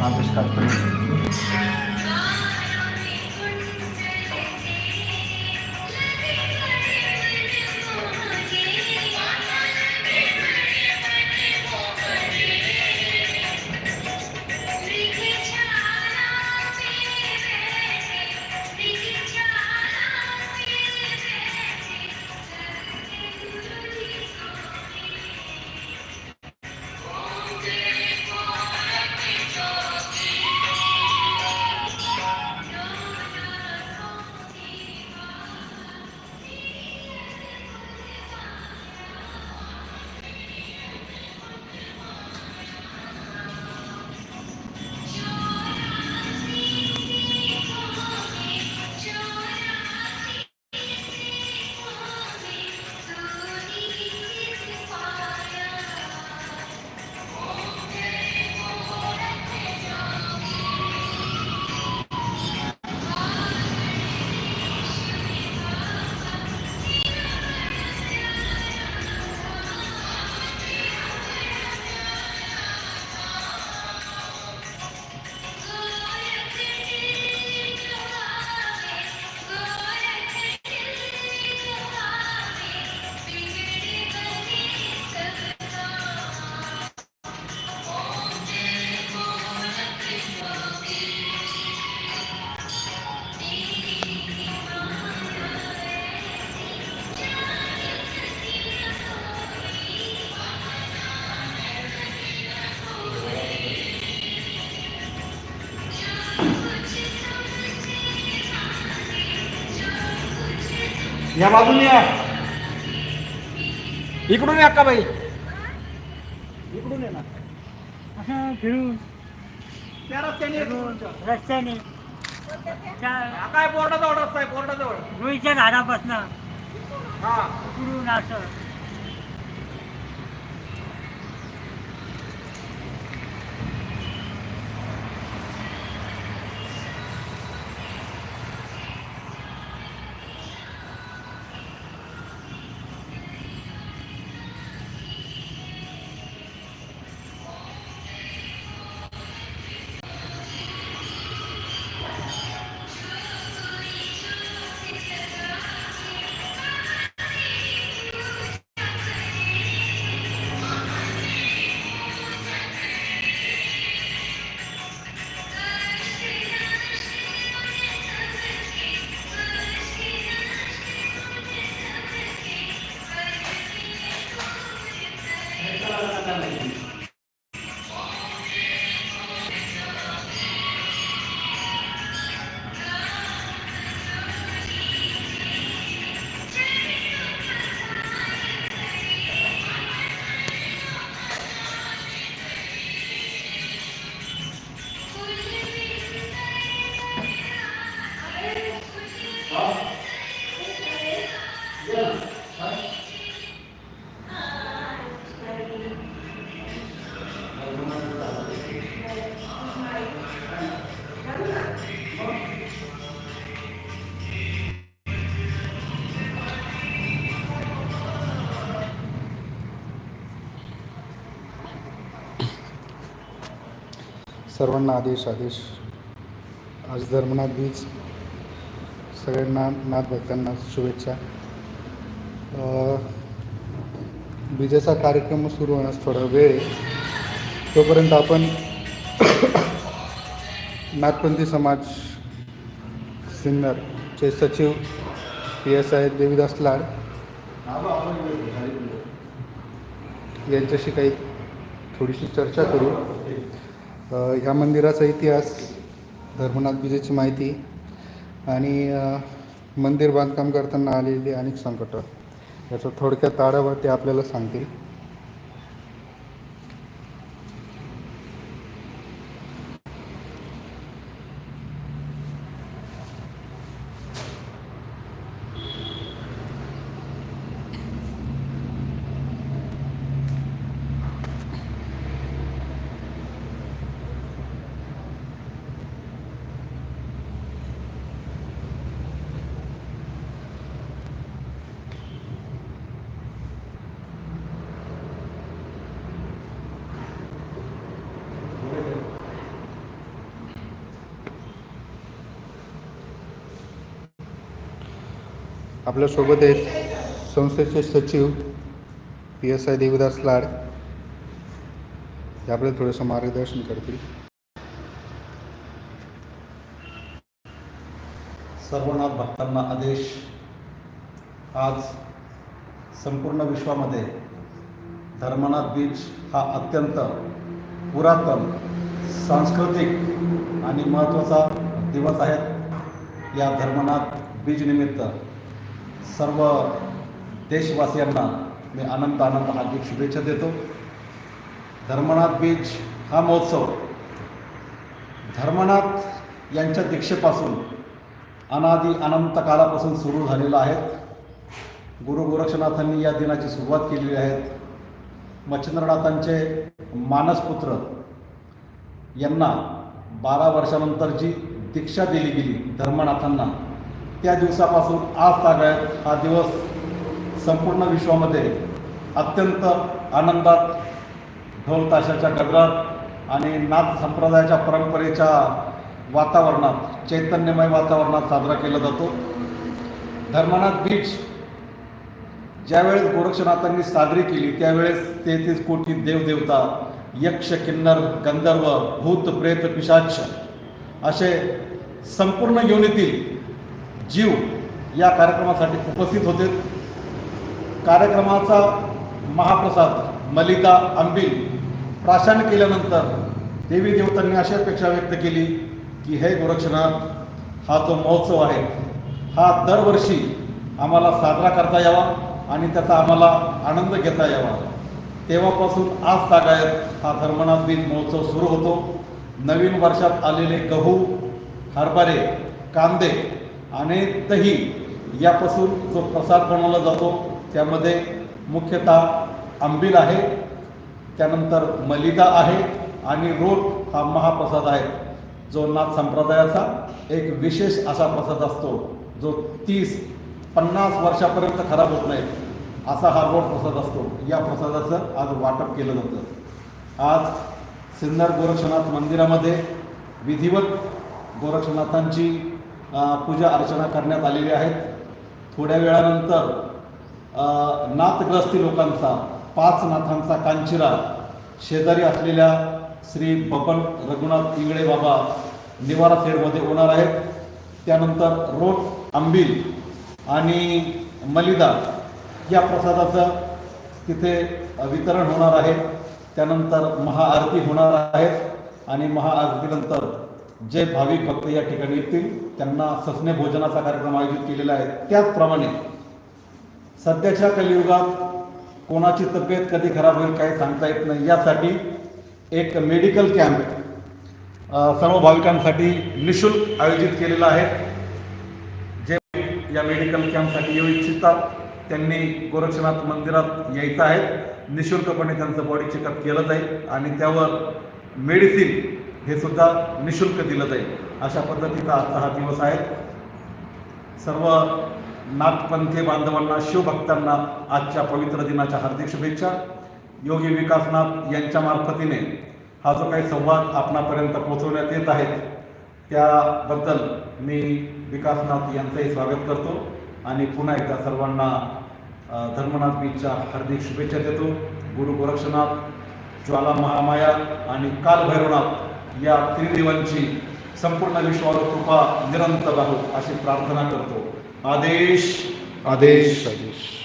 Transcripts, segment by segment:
Uma pescadora. या बाजूने या. इकडून या का बाई? इकडून ये ना. असं फिरून. त्या रस्त्याने ये. रस्त्याने. त्या हा काय बोर्डाजवळ रस्ता आहे? बोर्डाजवळ. रुईच्या झाडापासनं. हा. उकडून असं. सर्वांना आदेश आदेश. आज धर्मनाथ बीज सगळ्यांना नाथ भक्तांना शुभेच्छा. बीजेचा कार्यक्रम सुरू होण्यास थोडा वेळ आहे. तोपर्यंत आपण नाथपंथी समाज सिन्नरचे सचिव P S I Devidas Lad यांच्याशी काही थोडीशी चर्चा करू. ह्या मंदिराचा इतिहास धर्मनाथ बीजेची माहिती आणि मंदिर बांधकाम करताना आलेली अनेक संकटं. याचा थोडक्यात आढावा ते आपल्याला सांगतील. आपल्यासोबत आहेत संस्थेचे सचिव P S I Devidas Lad. हे आपल्याला थोडंसं मार्गदर्शन करतील. सर्वनाथ भक्तांना आदेश. आज संपूर्ण विश्वामध्ये धर्मनाथ बीच हा अत्यंत पुरातन सांस्कृतिक आणि महत्त्वाचा दिवस आहे. या धर्मनाथ बीजनिमित्त सर्व देशवासियांना मी अनंत आनंद हार्दिक शुभेच्छा देतो. धर्मनाथ बीच हा महोत्सव धर्मनाथ यांच्या दीक्षेपासून अनादी अनंत कालापासून सुरू झालेला आहे. गुरु गोरक्षनाथांनी या दिनाची सुरुवात केलेली आहे. मच्छिंद्रनाथांचे मानसपुत्र यांना बारा वर्षानंतर जी दीक्षा दिली गेली धर्मनाथांना. त्या दिवसापासून आज तागायत हा दिवस संपूर्ण विश्वामध्ये अत्यंत आनंदात ढोल ताशाच्या गजरात आणि नाथ संप्रदायाच्या परंपरेच्या वातावरणात चैतन्यमय वातावरणात साजरा केला जातो. धर्मनाथ बीच ज्यावेळेस गोरक्षनाथांनी साजरी केली त्यावेळेस तेहतीस कोटी देवदेवता यक्ष किन्नर गंधर्व भूत प्रेत पिशाच असे संपूर्ण योनीतील जीव या कार्यक्रमासाठी उपस्थित होते. कार्यक्रमाचा महाप्रसाद मलिता आंबील प्राशन केल्यानंतर देवी देवतांनी अशी अपेक्षा व्यक्त केली की हे गोरक्षनाथ हा जो महोत्सव आहे हा दरवर्षी आम्हाला साजरा करता यावा आणि त्याचा आम्हाला आनंद घेता यावा. तेव्हापासून आज तागायत हा धर्मनाथ बीज महोत्सव सुरू होतो. नवीन वर्षात आलेले गहू हरभरे कांदे आणि दही यापासून जो प्रसाद बनवला जातो त्यामध्ये मुख्यतः आंबील आहे त्यानंतर मलिदा आहे आणि रोट हा महाप्रसाद आहे. जो नाथ संप्रदायाचा एक विशेष असा प्रसाद असतो जो तीस पन्नास वर्षापर्यंत खराब होत नाही. असा हा रोड प्रसाद असतो. या प्रसादाचं आज वाटप केलं जातं. आज सिन्नर गोरक्षनाथ मंदिरामध्ये विधिवत गोरक्षनाथांची पूजा अर्चना करण्यात आलेली आहेत. थोड्या वेळानंतर नाथग्रस्ती लोकांचा पाच नाथांचा कांचिरा शेजारी असलेल्या श्री बबन रघुनाथ इंगळे बाबा निवारा फेरमध्ये होणार आहेत. त्यानंतर रोट आंबील आणि मलिदा या प्रसादाचं तिथे वितरण होणार आहे. त्यानंतर महाआरती होणार आहेत आणि महाआरतीनंतर जे भाविक भक्त या ठिकाणी येतील त्यांना ससने भोजनाचा कार्यक्रम आयोजित केलेला आहे. त्याचप्रमाणे सध्याच्या कलियुगात कोणाची तब्येत कधी खराब होईल काही सांगता येत नाही. यासाठी एक मेडिकल कॅम्प सर्व भाविकांसाठी निशुल्क आयोजित केलेला आहे. जे या मेडिकल कॅम्पसाठी येऊ इच्छितात त्यांनी गोरक्षनाथ मंदिरात यायचं आहे. निशुल्कपणे त्यांचं बॉडी चेकअप केलं जाईल आणि त्यावर मेडिसिन हे सुद्धा निशुल्क दिलं जाईल. अशा पद्धतीचा आजचा हा दिवस आहे. सर्व नाथपंथी बांधवांना शिवभक्तांना आजच्या पवित्र दिनाच्या हार्दिक शुभेच्छा. योगी विकासनाथ यांच्या मार्फतीने हा जो काही संवाद आपणापर्यंत पोहोचवण्यात येत आहे त्याबद्दल मी विकासनाथ यांचंही स्वागत करतो आणि पुन्हा एकदा सर्वांना धर्मनाथ बीचच्या हार्दिक शुभेच्छा देतो. गुरु गोरक्षनाथ ज्वाला महामाया आणि कालभैरवनाथ या त्रिदेवांची संपूर्ण विश्वावर कृपा निरंतर राहो अशी प्रार्थना करतो. आदेश. आदेश. आदेश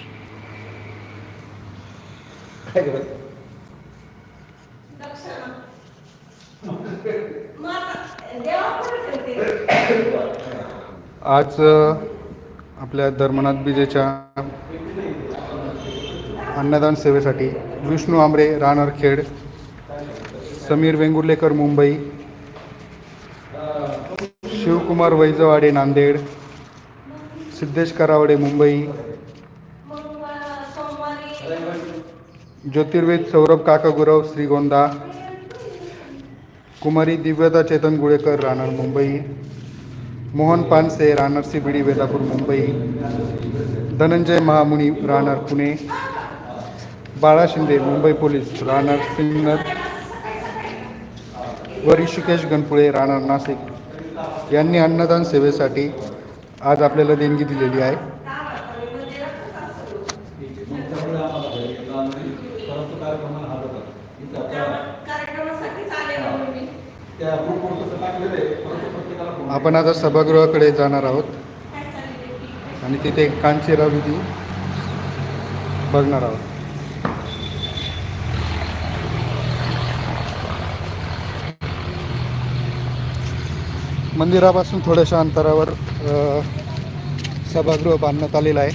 आज आपल्या धर्मनाथ बीजेच्या अन्नदान सेवेसाठी विष्णू आमरे राहणार खेड. समीर वेंगुर्लेकर मुंबई. शिवकुमार वैजवाडे नांदेड. सिद्धेश करावडे मुंबई. ज्योतिर्वेद सौरभ काकागुरव श्रीगोंदा. कुमारी दिव्यता चेतन गुळेकर राहणार मुंबई. मोहन पानसे राहणार सीबीडी वेदापूर मुंबई. धनंजय महामुनी राहणार पुणे. बाळा शिंदे मुंबई पोलीस राहणार सिन्नर. व ऋषिकेश गणपुळे राणा नासिक यांनी अन्नदान सेवेसाठी आज आपल्याला देणगी दिलेली आहे. आपण आता सभागृहाकडे जाणार आहोत. आणि तिथे कांचेरा विधी बघणार आहोत. मंदिरापासून थोड्याशा अंतरावर सभागृह बांधण्यात आलेलं आहे.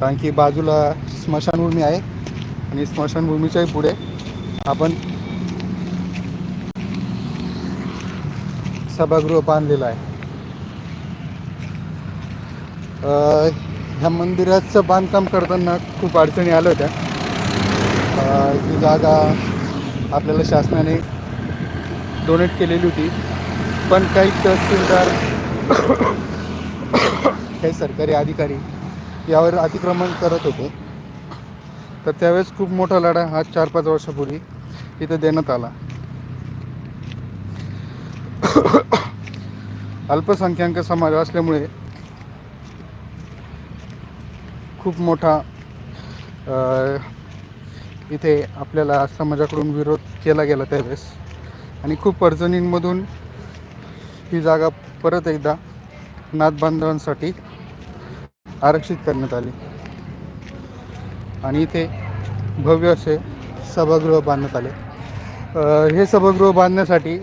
कारण की बाजूला स्मशानभूमी आहे आणि स्मशानभूमीच्याही पुढे आपण सभागृह बांधलेलं आहे. ह्या मंदिराचं बांधकाम करताना खूप अडचणी आल्या होत्या. ही जागा आपल्याला शासनाने डोनेट केलेली होती. पण काही तहसीलदार काही सरकारी अधिकारी यावर अतिक्रमण करत होते. तर त्यावेळेस खूप मोठा लढा हा चार पाच वर्षापूर्वी इथं देण्यात आला. अल्पसंख्याक समाज असल्यामुळे खूप मोठा इथे आपल्याला समाजाकडून विरोध केला गेला त्यावेळेस. आणि खूप अडचणींमधून ही जागा परत एकदा नाथबांधवांसाठी आरक्षित करण्यात आली. आणि इथे भव्य असे सभागृह बांधण्यात आले. हे सभागृह बांधण्यासाठी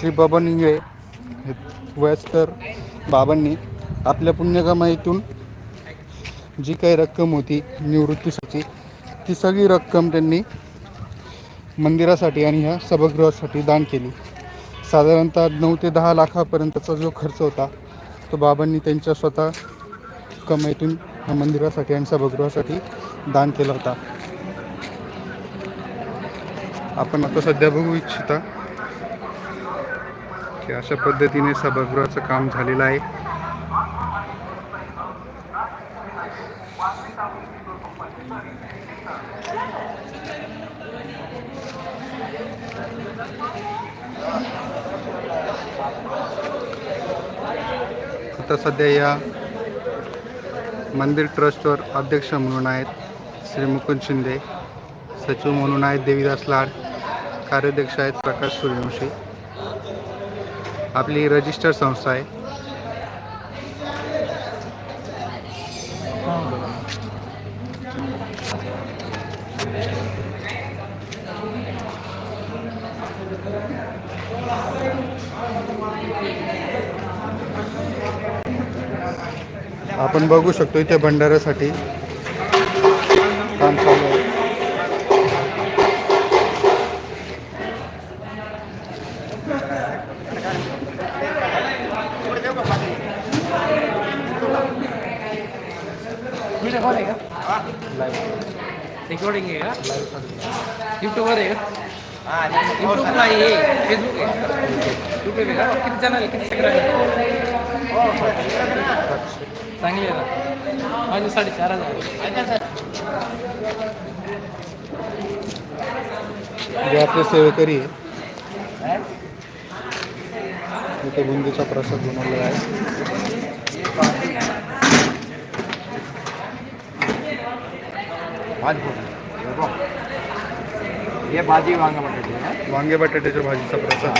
श्री बाबा इंगळे वयस्कर बाबांनी आपल्या पुण्यकमाईतून जी काही रक्कम होती निवृत्तीसाठी ती सगळी रक्कम त्यांनी मंदिरासाठी आणि ह्या सभागृहासाठी दान केली. साधारणतः नऊ ते दहा लाखापर्यंतचा जो खर्च होता तो बाबांनी त्यांच्या स्वतः कमाईतून ह्या मंदिरासाठी आणि सभागृहासाठी दान केला होता. आपण आता सध्या बघू इच्छिता की अशा पद्धतीने सभागृहाचं काम झालेलं आहे. आता सध्या या मंदिर ट्रस्टवर अध्यक्ष म्हणून आहेत श्री मुकुंद शिंदे सचिव म्हणून आहेत देवीदास लाड कार्याध्यक्ष आहेत प्रकाश सूर्यवंशी. आपली रजिस्टर संस्था आहे. आपण बघू शकतो इथे भंडाऱ्यासाठी काम चालू आहे. रेकॉर्डिंग आहे का? युट्यूबवर आहे का? युट्यूबला आहे फेसबुक आहे. युट्यूब आहे का? किती चॅनल किती चांगली आहे ना? माझे साडेचार हजार. आपले सेवेकरी इथे बुंदीचा प्रसाद बनवलेला आहे. हे भाजी वांगा बटाटे वांगे बटाट्याच्या भाजीचा प्रसाद.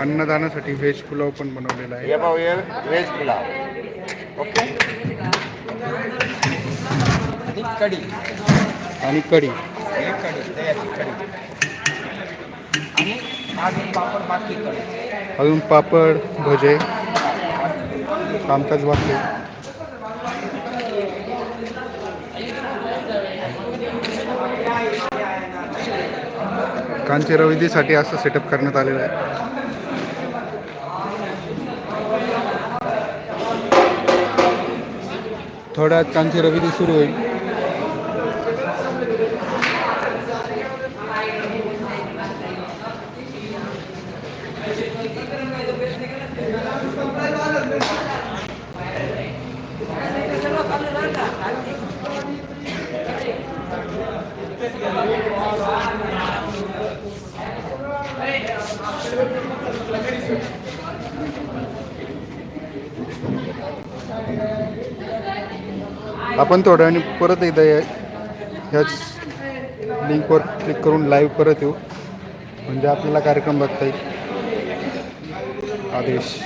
अन्नदानासाठी व्हेज पुलाव पण बनवलेला आहे. भाऊ हे व्हेज पुलाव. ओके? आणि कढी. आणि कढी. आणि पापड बाकी अजून पापड भजे कामकाज वाटले. कांची रविदीसाठी असं सेटअप करण्यात आलेलं आहे. थोड्यात कांची रविदी सुरू होईल. आपण थोड्या वेळाने परत एकदा या ह्याच लिंकवर क्लिक करून लाईव्ह परत येऊ. म्हणजे आपल्याला कार्यक्रम बघता येईल. आदेश.